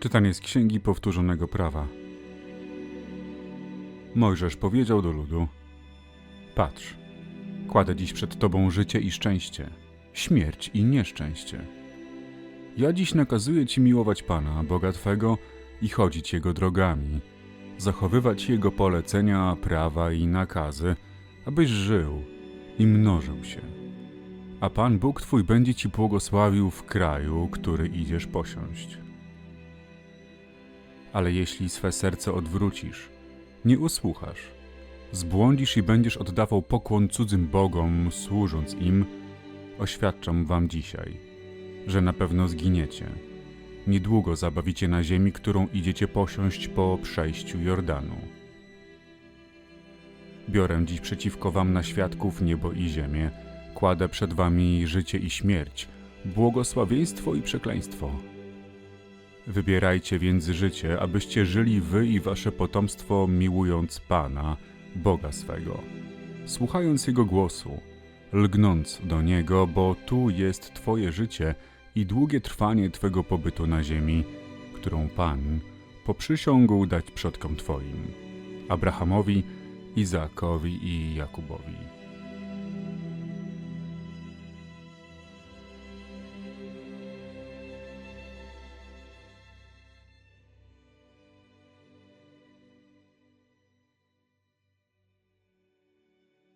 Czytanie z Księgi Powtórzonego Prawa. Mojżesz powiedział do ludu: Patrz, kładę dziś przed tobą życie i szczęście, śmierć i nieszczęście. Ja dziś nakazuję ci miłować Pana, Boga Twego, i chodzić Jego drogami, zachowywać Jego polecenia, prawa i nakazy, abyś żył i mnożył się. A Pan Bóg Twój będzie Ci błogosławił w kraju, który idziesz posiąść. Ale jeśli swe serce odwrócisz, nie usłuchasz, zbłądzisz i będziesz oddawał pokłon cudzym bogom, służąc im, oświadczam wam dzisiaj, że na pewno zginiecie. Niedługo zabawicie na ziemi, którą idziecie posiąść po przejściu Jordanu. Biorę dziś przeciwko wam na świadków niebo i ziemię, kładę przed wami życie i śmierć, błogosławieństwo i przekleństwo. Wybierajcie więc życie, abyście żyli wy i wasze potomstwo, miłując Pana, Boga swego, słuchając Jego głosu, lgnąc do Niego, bo tu jest Twoje życie i długie trwanie Twego pobytu na ziemi, którą Pan poprzysiągł dać przodkom Twoim, Abrahamowi, Izaakowi i Jakubowi.